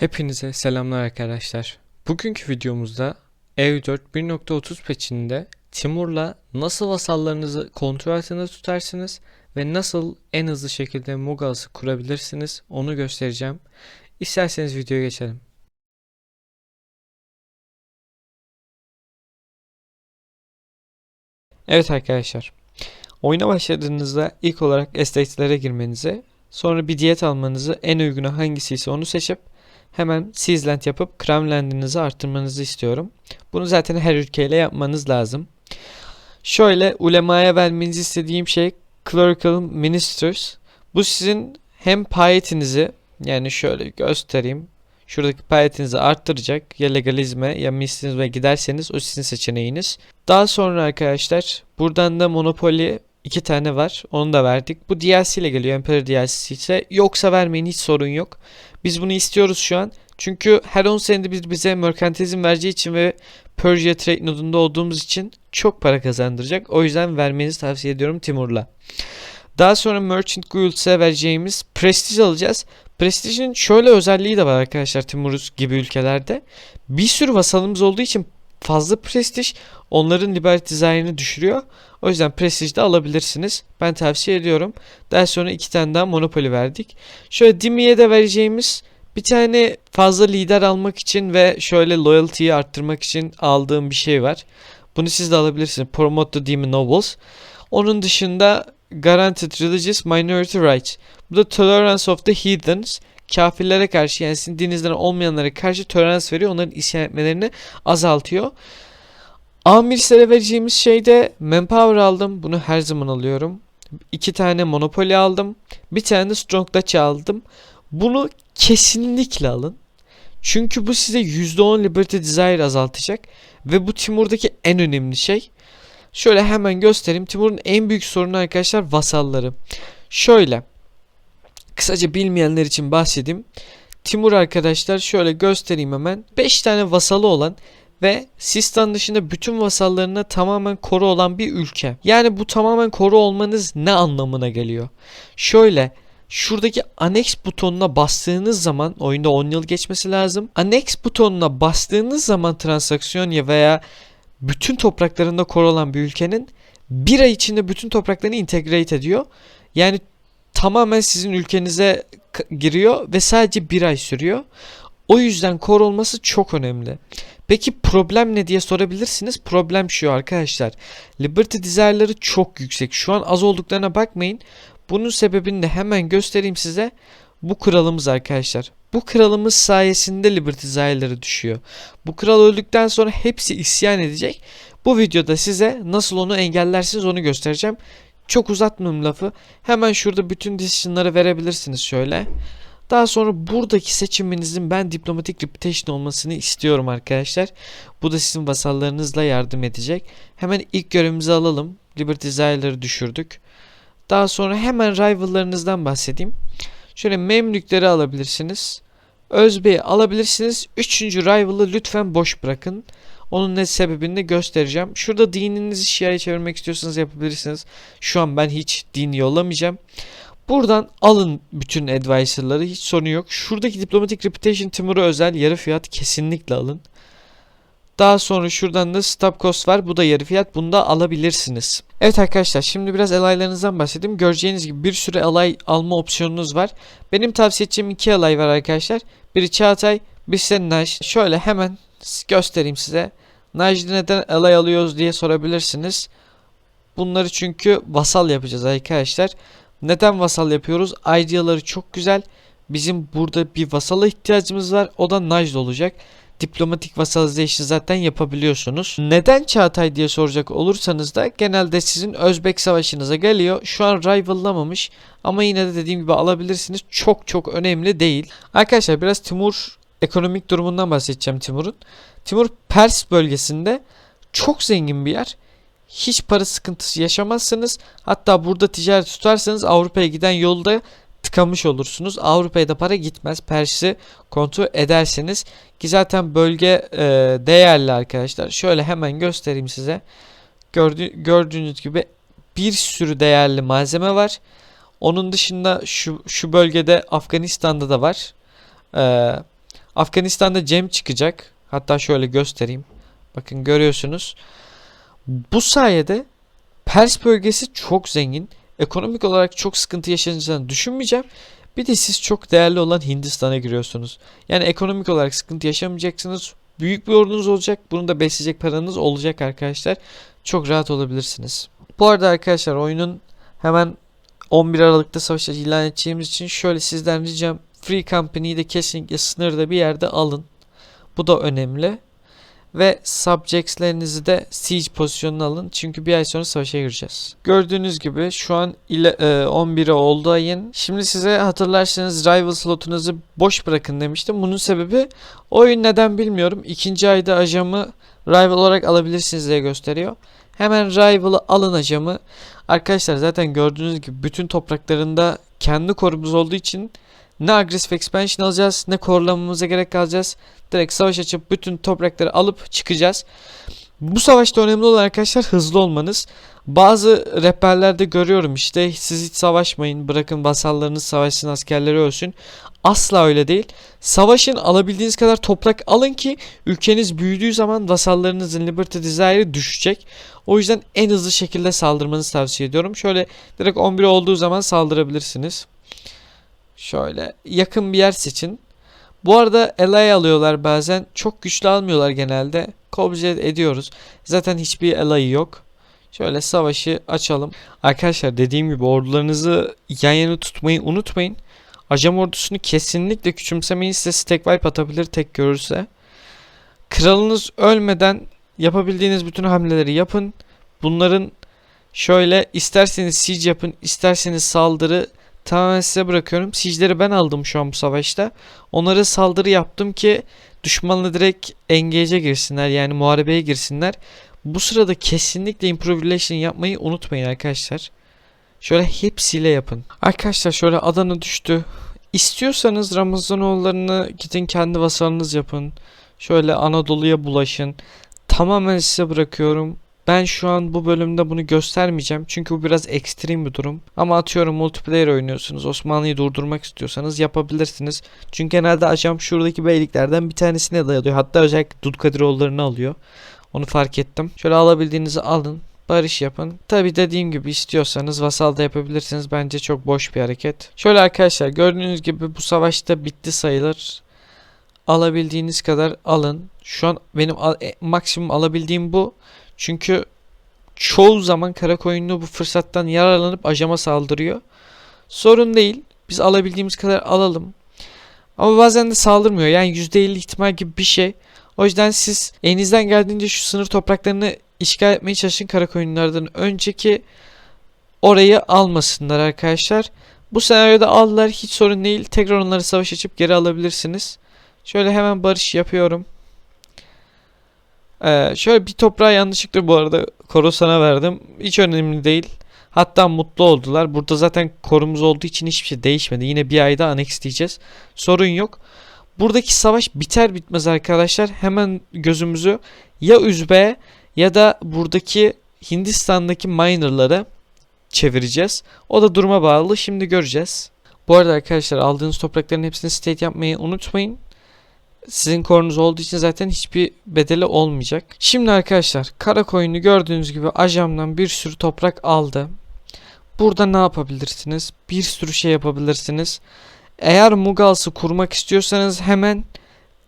Hepinize selamlar arkadaşlar. Bugünkü videomuzda EU4 1.30 patch'inde Timur'la nasıl vasallarınızı kontrol altında tutarsınız ve nasıl en hızlı şekilde Mughals kurabilirsiniz onu göstereceğim. İsterseniz videoya geçelim. Evet arkadaşlar. Oyuna başladığınızda ilk olarak estate'lere girmenizi, sonra bir diyet almanızı, en uygunu hangisi ise onu seçip hemen Seasland yapıp Crownland'inizi arttırmanızı istiyorum. Bunu zaten her ülkeyle yapmanız lazım. Şöyle ulemaya vermenizi istediğim şey Clerical Ministers. Bu sizin hem payetinizi yani şöyle göstereyim. Şuradaki payetinizi arttıracak. Ya legalizme ya mistinizme giderseniz o sizin seçeneğiniz. Daha sonra arkadaşlar buradan da Monopoly iki tane var. Onu da verdik. Bu DLC ile geliyor. Emperor DLC ise. Yoksa vermeyin hiç sorun yok. Biz bunu istiyoruz şu an. Çünkü her 10 senede bir bize merkantilizm vereceği için ve Persia Trade nodunda olduğumuz için çok para kazandıracak. O yüzden vermenizi tavsiye ediyorum Timur'la. Daha sonra Merchant Guilds'e vereceğimiz Prestige alacağız. Prestige'in şöyle özelliği de var arkadaşlar Timuruz gibi ülkelerde. Bir sürü vasalımız olduğu için fazla prestij onların liberty design'ını düşürüyor. O yüzden prestij de alabilirsiniz. Ben tavsiye ediyorum. Daha sonra iki tane daha Monopoly verdik. Şöyle Dimi'ye de vereceğimiz bir tane fazla lider almak için ve şöyle loyalty'yi arttırmak için aldığım bir şey var. Bunu siz de alabilirsiniz. Promote the Demon Nobles. Onun dışında Guaranteed Religious Minority Rights. Bu da Tolerance of the Heathens. Kafirlere karşı yani sizin dininizden olmayanlara karşı tolerans veriyor. Onların isyan etmelerini azaltıyor. Amirslere vereceğimiz şeyde Manpower aldım. Bunu her zaman alıyorum. İki tane Monopoly aldım. Bir tane de Strong Dutch aldım. Bunu kesinlikle alın. Çünkü bu size %10 Liberty Desire azaltacak. Ve bu Timur'daki en önemli şey. Şöyle hemen göstereyim. Timur'un en büyük sorunu arkadaşlar vasalları. Şöyle. Kısaca bilmeyenler için bahsedeyim. Timur arkadaşlar şöyle göstereyim hemen. 5 tane vasalı olan ve Sistan dışında bütün vasallarına tamamen koru olan bir ülke. Yani bu tamamen koru olmanız ne anlamına geliyor? Şöyle şuradaki annex butonuna bastığınız zaman oyunda 10 yıl geçmesi lazım. Annex butonuna bastığınız zaman transaksiyon ya veya bütün topraklarında koru olan bir ülkenin bir ay içinde bütün topraklarını integrate ediyor. Yani tamamen sizin ülkenize giriyor ve sadece bir ay sürüyor. O yüzden kor olması çok önemli. Peki problem ne diye sorabilirsiniz. Problem şu arkadaşlar. Liberty Desire'ları çok yüksek. Şu an az olduklarına bakmayın. Bunun sebebini de hemen göstereyim size. Bu kralımız arkadaşlar. Bu kralımız sayesinde Liberty Desire'ları düşüyor. Bu kral öldükten sonra hepsi isyan edecek. Bu videoda size nasıl onu engellersiniz onu göstereceğim. Çok uzatmayayım lafı. Hemen şurada bütün decision'ları verebilirsiniz şöyle. Daha sonra buradaki seçiminizin ben diplomatik reputation olmasını istiyorum arkadaşlar. Bu da sizin vasallarınızla yardım edecek. Hemen ilk görevimizi alalım. Liberty Desire'ları düşürdük. Daha sonra hemen rivallarınızdan bahsedeyim. Şöyle Memlükleri alabilirsiniz. Özbey'i alabilirsiniz. Üçüncü rival'ı lütfen boş bırakın. Onun ne sebebini de göstereceğim. Şurada dininizi Şia'ya çevirmek istiyorsanız yapabilirsiniz. Şu an ben hiç din yollamayacağım. Buradan alın bütün advisor'ları hiç sorun yok. Şuradaki diplomatik reputation Timur'a özel yarı fiyat kesinlikle alın. Daha sonra şuradan da stop cost var. Bu da yarı fiyat. Bunu da alabilirsiniz. Evet arkadaşlar şimdi biraz alaylarınızdan bahsedeyim. Göreceğiniz gibi bir sürü alay alma opsiyonunuz var. Benim tavsiye edeceğim iki alay var arkadaşlar. Biri Çağatay, birisi Naş. Şöyle hemen göstereyim size. Naj'de neden alay alıyoruz diye sorabilirsiniz. Bunları çünkü vasal yapacağız arkadaşlar. Neden vasal yapıyoruz? Ideaları çok güzel. Bizim burada bir vasala ihtiyacımız var. O da Najd olacak. Diplomatik vassalization zaten yapabiliyorsunuz. Neden Çağatay diye soracak olursanız da genelde sizin Özbek savaşınıza geliyor. Şu an rival'lamamış ama yine de dediğim gibi alabilirsiniz. Çok çok önemli değil. Arkadaşlar biraz Timur ekonomik durumundan bahsedeceğim Timur'un. Timur Pers bölgesinde çok zengin bir yer. Hiç para sıkıntısı yaşamazsınız. Hatta burada ticaret tutarsanız Avrupa'ya giden yolda tıkamış olursunuz. Avrupa'ya da para gitmez. Pers'i kontrol ederseniz ki zaten bölge e, değerli arkadaşlar. Şöyle hemen göstereyim size. Gördü, gördüğünüz gibi bir sürü değerli malzeme var. Onun dışında şu şu bölgede Afganistan'da da var. Ee, Afganistan'da Cem çıkacak. Hatta şöyle göstereyim. Bakın görüyorsunuz. Bu sayede Pers bölgesi çok zengin. Ekonomik olarak çok sıkıntı yaşayacağını düşünmeyeceğim. Bir de siz çok değerli olan Hindistan'a giriyorsunuz. Yani ekonomik olarak sıkıntı yaşamayacaksınız. Büyük bir ordunuz olacak. Bunu da besleyecek paranız olacak arkadaşlar. Çok rahat olabilirsiniz. Bu arada arkadaşlar oyunun hemen 11 Aralık'ta savaş ilan edeceğimiz için şöyle sizden ricam Free Company'yi de kesinlikle sınırda bir yerde alın. Bu da önemli. Ve subjects'lerinizi de siege pozisyonuna alın. Çünkü bir ay sonra savaşa gireceğiz. Gördüğünüz gibi şu an ile, e, 11'e oldu ayın. Şimdi size hatırlarsanız rival slotunuzu boş bırakın demiştim. Bunun sebebi oyun neden bilmiyorum. İkinci ayda ajamı rival olarak alabilirsiniz diye gösteriyor. Hemen rival'ı alın ajamı. Arkadaşlar zaten gördüğünüz gibi bütün topraklarında kendi korumuz olduğu için ne agresif expansion alacağız ne korulamamıza gerek kalacağız. Direkt savaş açıp bütün toprakları alıp çıkacağız. Bu savaşta önemli olan arkadaşlar hızlı olmanız. Bazı rehberlerde görüyorum işte siz hiç savaşmayın bırakın vasallarınız savaşsın askerleri ölsün. Asla öyle değil. Savaşın alabildiğiniz kadar toprak alın ki ülkeniz büyüdüğü zaman vasallarınızın Liberty Desire'ı düşecek. O yüzden en hızlı şekilde saldırmanızı tavsiye ediyorum. Şöyle direkt 11 olduğu zaman saldırabilirsiniz. Şöyle yakın bir yer seçin. Bu arada ally alıyorlar bazen. Çok güçlü almıyorlar genelde. Kobje ediyoruz. Zaten hiçbir ally yok. Şöyle savaşı açalım. Arkadaşlar dediğim gibi ordularınızı yan yana tutmayı unutmayın. Acem ordusunu kesinlikle küçümsemeyin. Size stack wipe atabilir tek görürse. Kralınız ölmeden yapabildiğiniz bütün hamleleri yapın. Bunların şöyle isterseniz siege yapın, isterseniz saldırı tamamen size bırakıyorum. Siege'leri ben aldım şu an bu savaşta. Onlara saldırı yaptım ki düşmanla direkt engage'e girsinler yani muharebeye girsinler. Bu sırada kesinlikle improvisation yapmayı unutmayın arkadaşlar. Şöyle hepsiyle yapın. Arkadaşlar şöyle Adana düştü. İstiyorsanız Ramazanoğullarını gidin kendi vasalınız yapın. Şöyle Anadolu'ya bulaşın. Tamamen size bırakıyorum. Ben şu an bu bölümde bunu göstermeyeceğim. Çünkü bu biraz ekstrem bir durum. Ama atıyorum multiplayer oynuyorsunuz. Osmanlı'yı durdurmak istiyorsanız yapabilirsiniz. Çünkü genelde ajan şuradaki beyliklerden bir tanesine dayalıyor. Hatta özellikle Dudkadiroğullarını alıyor. Onu fark ettim. Şöyle alabildiğinizi alın. Barış yapın. Tabi dediğim gibi istiyorsanız vasal da yapabilirsiniz. Bence çok boş bir hareket. Şöyle arkadaşlar gördüğünüz gibi bu savaşta bitti sayılır. Alabildiğiniz kadar alın. Şu an benim al- e, maksimum alabildiğim bu. Çünkü çoğu zaman Karakoyunlu bu fırsattan yararlanıp ajama saldırıyor. Sorun değil. Biz alabildiğimiz kadar alalım. Ama bazen de saldırmıyor. Yani %50 ihtimal gibi bir şey. O yüzden siz elinizden geldiğince şu sınır topraklarını işgal etmeye çalışın Karakoyunlardan önceki orayı almasınlar arkadaşlar. Bu senaryoda aldılar hiç sorun değil. Tekrar onları savaş açıp geri alabilirsiniz. Şöyle hemen barış yapıyorum. Ee, şöyle bir toprağı yanlışlıkla bu arada Korusan'a verdim. Hiç önemli değil. Hatta mutlu oldular. Burada zaten korumuz olduğu için hiçbir şey değişmedi. Yine bir ayda annex diyeceğiz. Sorun yok. Buradaki savaş biter bitmez arkadaşlar hemen gözümüzü ya Üzbe'ye ya da buradaki Hindistan'daki minerlara çevireceğiz. O da duruma bağlı. Şimdi göreceğiz. Bu arada arkadaşlar aldığınız toprakların hepsini state yapmayı unutmayın. Sizin korunuz olduğu için zaten hiçbir bedeli olmayacak. Şimdi arkadaşlar Karakoyun'u gördüğünüz gibi ajamdan bir sürü toprak aldı. Burada ne yapabilirsiniz? Bir sürü şey yapabilirsiniz. Eğer Mughals kurmak istiyorsanız hemen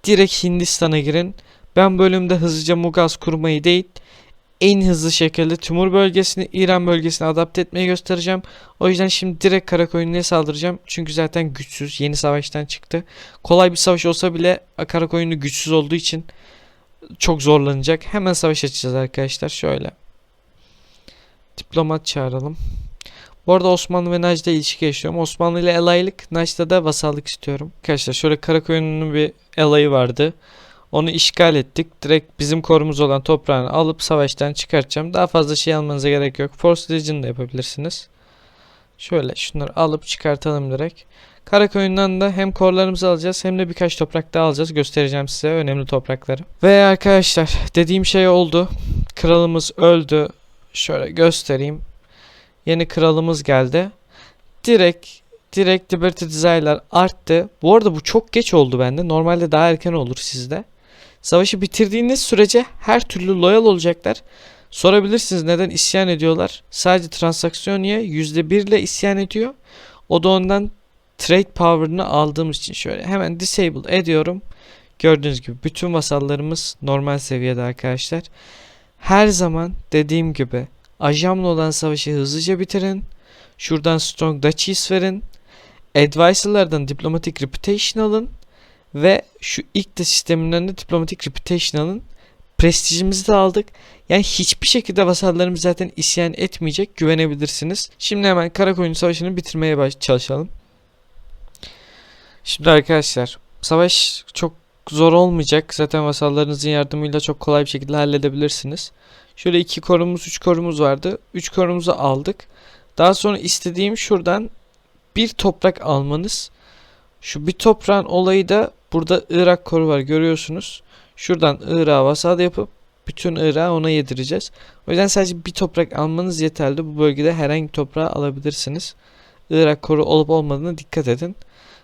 direkt Hindistan'a girin. Ben bölümde hızlıca Mughals kurmayı değil en hızlı şekilde Timur bölgesini İran bölgesine adapte etmeyi göstereceğim. O yüzden şimdi direkt Karakoyunlu'ya saldıracağım. Çünkü zaten güçsüz. Yeni savaştan çıktı. Kolay bir savaş olsa bile Karakoyunlu güçsüz olduğu için çok zorlanacak. Hemen savaş açacağız arkadaşlar. Şöyle. Diplomat çağıralım. Bu arada Osmanlı ve Najd'da ilişki yaşıyorum. Osmanlı ile alaylık, Najd'da da vasallık istiyorum. Arkadaşlar şöyle Karakoyunlu'nun bir alayı vardı. Onu işgal ettik. Direkt bizim korumuz olan toprağını alıp savaştan çıkartacağım. Daha fazla şey almanıza gerek yok. Force Legion da yapabilirsiniz. Şöyle şunları alıp çıkartalım direkt. Karakoyun'dan da hem korlarımızı alacağız hem de birkaç toprak daha alacağız. Göstereceğim size önemli toprakları. Ve arkadaşlar dediğim şey oldu. Kralımız öldü. Şöyle göstereyim. Yeni kralımız geldi. Direkt direkt Liberty Desir'lar arttı. Bu arada bu çok geç oldu bende. Normalde daha erken olur sizde. Savaşı bitirdiğiniz sürece her türlü loyal olacaklar. Sorabilirsiniz neden isyan ediyorlar. Sadece transaksiyoniye %1 ile isyan ediyor. O da ondan trade power'ını aldığımız için şöyle hemen disable ediyorum. Gördüğünüz gibi bütün vasallarımız normal seviyede arkadaşlar. Her zaman dediğim gibi ajamla olan savaşı hızlıca bitirin. Şuradan strong duchies verin. Advisor'lardan diplomatic reputation alın. Ve şu ilk de sisteminden de diplomatic reputation alın. Prestijimizi de aldık. Yani hiçbir şekilde vasallarımız zaten isyan etmeyecek. Güvenebilirsiniz. Şimdi hemen Karakoyun Savaşı'nı bitirmeye baş çalışalım. Şimdi arkadaşlar savaş çok zor olmayacak. Zaten vasallarınızın yardımıyla çok kolay bir şekilde halledebilirsiniz. Şöyle iki korumuz, üç korumuz vardı. Üç korumuzu aldık. Daha sonra istediğim şuradan bir toprak almanız. Şu bir toprağın olayı da burada Irak koru var görüyorsunuz. Şuradan Irak'a vasal yapıp bütün Irak'ı ona yedireceğiz. O yüzden sadece bir toprak almanız yeterli. Bu bölgede herhangi bir toprağı alabilirsiniz. Irak koru olup olmadığına dikkat edin.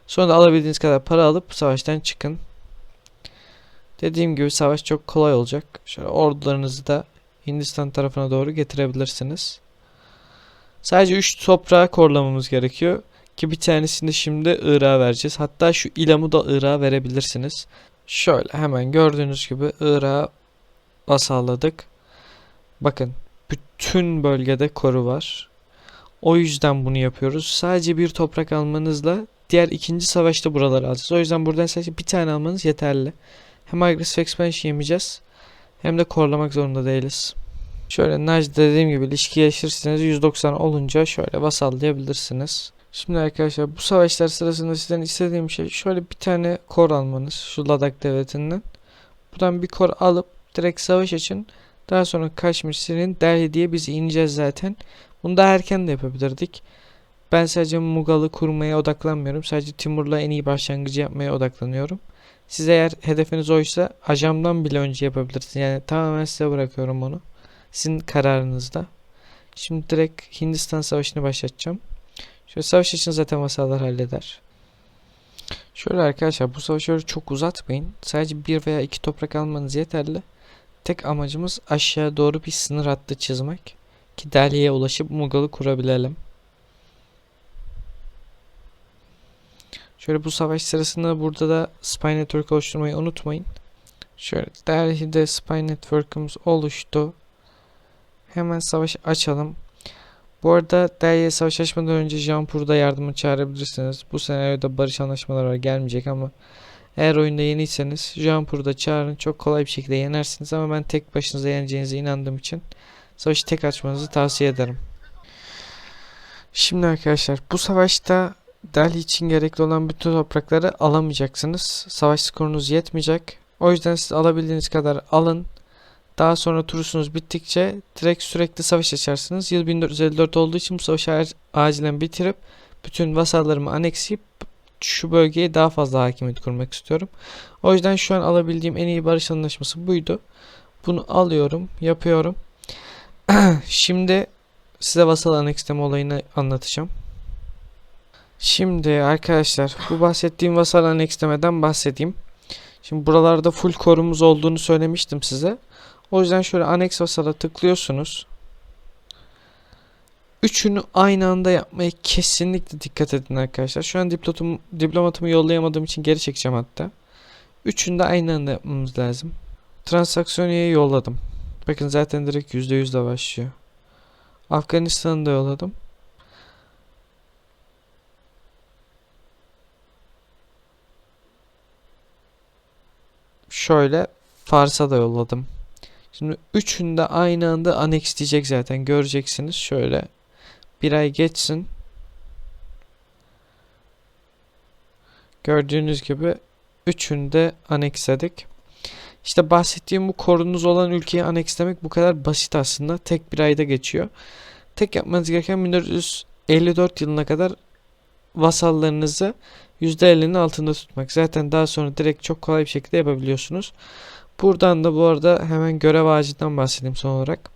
Sonra da alabildiğiniz kadar para alıp savaştan çıkın. Dediğim gibi savaş çok kolay olacak. Şöyle ordularınızı da Hindistan tarafına doğru getirebilirsiniz. Sadece 3 toprağı korlamamız gerekiyor. Ki bir tanesini şimdi Irak'a vereceğiz. Hatta şu ilamı da Irak'a verebilirsiniz. Şöyle hemen gördüğünüz gibi Irak'a basalladık. Bakın bütün bölgede koru var. O yüzden bunu yapıyoruz. Sadece bir toprak almanızla diğer ikinci savaşta buraları alacağız. O yüzden buradan sadece bir tane almanız yeterli. Hem agresif expansion yemeyeceğiz hem de korlamak zorunda değiliz. Şöyle Najd dediğim gibi ilişki yaşırsanız 190 olunca şöyle vasallayabilirsiniz. Şimdi arkadaşlar bu savaşlar sırasında sizden istediğim şey şöyle bir tane kor almanız şu Ladak devletinden. Buradan bir kor alıp direkt savaş için daha sonra Kaşmir, Sirin, Delhi diye biz ineceğiz zaten. Bunu daha erken de yapabilirdik. Ben sadece Mughal kurmaya odaklanmıyorum. Sadece Timur'la en iyi başlangıcı yapmaya odaklanıyorum. Siz eğer hedefiniz oysa ajamdan bile önce yapabilirsiniz. Yani tamamen size bırakıyorum onu. Sizin kararınızda. Şimdi direkt Hindistan Savaşı'nı başlatacağım. Şöyle savaş için zaten masallar halleder. Şöyle arkadaşlar bu savaşı çok uzatmayın. Sadece bir veya iki toprak almanız yeterli. Tek amacımız aşağı doğru bir sınır hattı çizmek. Ki Delhi'ye ulaşıp Mughal kurabilelim. Şöyle bu savaş sırasında burada da Spy Network oluşturmayı unutmayın. Şöyle Delhi'de Spy Network'ımız oluştu. Hemen savaşı açalım. Bu arada Delhi'ye savaş açmadan önce Jampur'da yardımı çağırabilirsiniz. Bu senaryoda barış anlaşmaları gelmeyecek ama eğer oyunda yeniyseniz Jampur'da çağırın. Çok kolay bir şekilde yenersiniz ama ben tek başınıza yeneceğinize inandığım için savaşı tek açmanızı tavsiye ederim. Şimdi arkadaşlar bu savaşta Delhi için gerekli olan bütün toprakları alamayacaksınız. Savaş skorunuz yetmeyecek. O yüzden siz alabildiğiniz kadar alın. Daha sonra turusunuz bittikçe direkt sürekli savaş açarsınız. Yıl 1454 olduğu için bu savaşı acilen bitirip bütün vasallarımı aneksleyip şu bölgeye daha fazla hakimiyet kurmak istiyorum. O yüzden şu an alabildiğim en iyi barış anlaşması buydu. Bunu alıyorum, yapıyorum. Şimdi size vasal aneksleme olayını anlatacağım. Şimdi arkadaşlar bu bahsettiğim vasal annekslemeden bahsedeyim. Şimdi buralarda full korumuz olduğunu söylemiştim size. O yüzden şöyle aneks vasala tıklıyorsunuz. Üçünü aynı anda yapmaya kesinlikle dikkat edin arkadaşlar. Şu an diplomatum, diplomatımı yollayamadığım için geri çekeceğim hatta. Üçünü de aynı anda yapmamız lazım. Transaksiyoniye yolladım. Bakın zaten direkt %100 de başlıyor. Afganistan'ı da yolladım. Şöyle Fars'a da yolladım. Şimdi üçünü de aynı anda annex diyecek zaten göreceksiniz. Şöyle bir ay geçsin. Gördüğünüz gibi üçünü de anexledik. İşte bahsettiğim bu korunuz olan ülkeyi anexlemek bu kadar basit aslında. Tek bir ayda geçiyor. Tek yapmanız gereken 1954 yılına kadar vasallarınızı %50'nin altında tutmak. Zaten daha sonra direkt çok kolay bir şekilde yapabiliyorsunuz. Buradan da bu arada hemen görev ağacından bahsedeyim son olarak.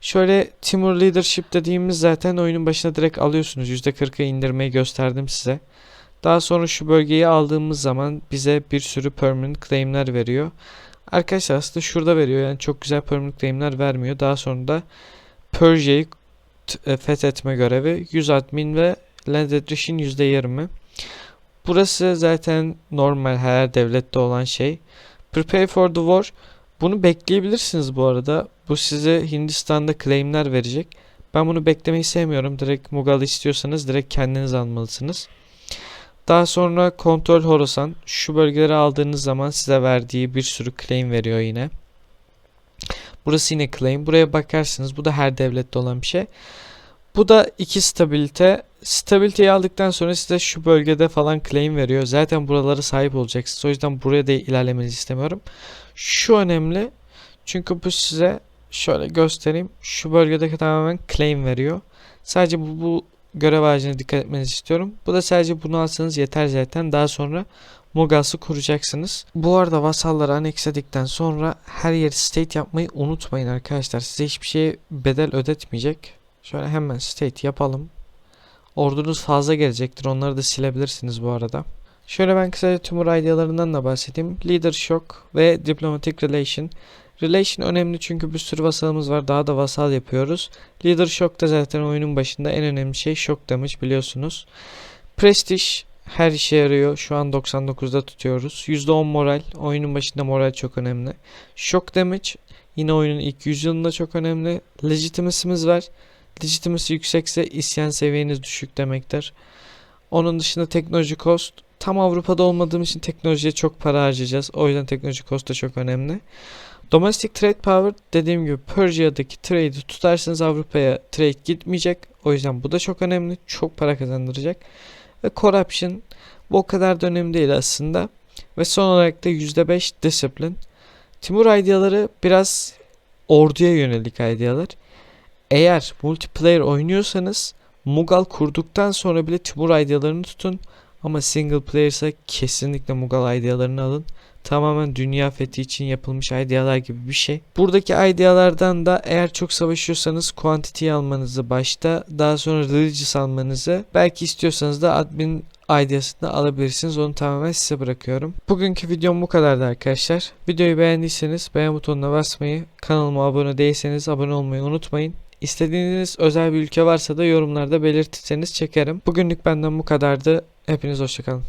Şöyle Timur Leadership dediğimiz zaten oyunun başına direkt alıyorsunuz. %40'a indirmeyi gösterdim size. Daha sonra şu bölgeyi aldığımız zaman bize bir sürü permanent claim'ler veriyor. Arkadaşlar aslında şurada veriyor. Yani çok güzel permanent claim'ler vermiyor. Daha sonra da Persia'yı e, fethetme görevi 100 admin ve land attrition %20. Burası zaten normal her devlette olan şey. Prepare for the war. Bunu bekleyebilirsiniz bu arada. Bu size Hindistan'da claim'ler verecek. Ben bunu beklemeyi sevmiyorum. Direkt Mughal istiyorsanız direkt kendiniz almalısınız. Daha sonra kontrol Horasan. Şu bölgeleri aldığınız zaman size verdiği bir sürü claim veriyor yine. Burası yine claim. Buraya bakarsınız. Bu da her devlette olan bir şey. Bu da iki stabilite. Stabiliteyi aldıktan sonra size şu bölgede falan claim veriyor. Zaten buralara sahip olacaksınız. O yüzden buraya da ilerlemenizi istemiyorum. Şu önemli. Çünkü bu size şöyle göstereyim. Şu bölgede tamamen claim veriyor. Sadece bu, bu görev ağacına dikkat etmenizi istiyorum. Bu da sadece bunu alsanız yeter zaten. Daha sonra Mogas'ı kuracaksınız. Bu arada vasalları anexledikten sonra her yeri state yapmayı unutmayın arkadaşlar. Size hiçbir şeye bedel ödetmeyecek. Şöyle hemen state yapalım. Ordunuz fazla gelecektir. Onları da silebilirsiniz bu arada. Şöyle ben kısaca tümür idealarından da bahsedeyim. Leader Shock ve Diplomatic Relation. Relation önemli çünkü bir sürü vasalımız var. Daha da vasal yapıyoruz. Leader Shock da zaten oyunun başında en önemli şey shock damage biliyorsunuz. Prestige her işe yarıyor. Şu an 99'da tutuyoruz. %10 moral. Oyunun başında moral çok önemli. Shock damage yine oyunun ilk yüzyılında çok önemli. Legitimacy'miz var. Legitimacy yüksekse isyan seviyeniz düşük demektir. Onun dışında teknoloji cost. Tam Avrupa'da olmadığım için teknolojiye çok para harcayacağız. O yüzden teknoloji cost da çok önemli. Domestic trade power dediğim gibi Persia'daki trade'i tutarsanız Avrupa'ya trade gitmeyecek. O yüzden bu da çok önemli. Çok para kazandıracak. Ve corruption bu o kadar da önemli değil aslında. Ve son olarak da %5 discipline. Timur ideaları biraz orduya yönelik idealar. Eğer multiplayer oynuyorsanız Mughal kurduktan sonra bile Timur idealarını tutun. Ama single player ise kesinlikle Mughal idealarını alın. Tamamen dünya fethi için yapılmış idealar gibi bir şey. Buradaki idealardan da eğer çok savaşıyorsanız quantity almanızı başta daha sonra religious almanızı belki istiyorsanız da admin da alabilirsiniz. Onu tamamen size bırakıyorum. Bugünkü videom bu kadardı arkadaşlar. Videoyu beğendiyseniz beğen butonuna basmayı, kanalıma abone değilseniz abone olmayı unutmayın. İstediğiniz özel bir ülke varsa da yorumlarda belirtirseniz çekerim. Bugünlük benden bu kadardı. Hepiniz hoşçakalın.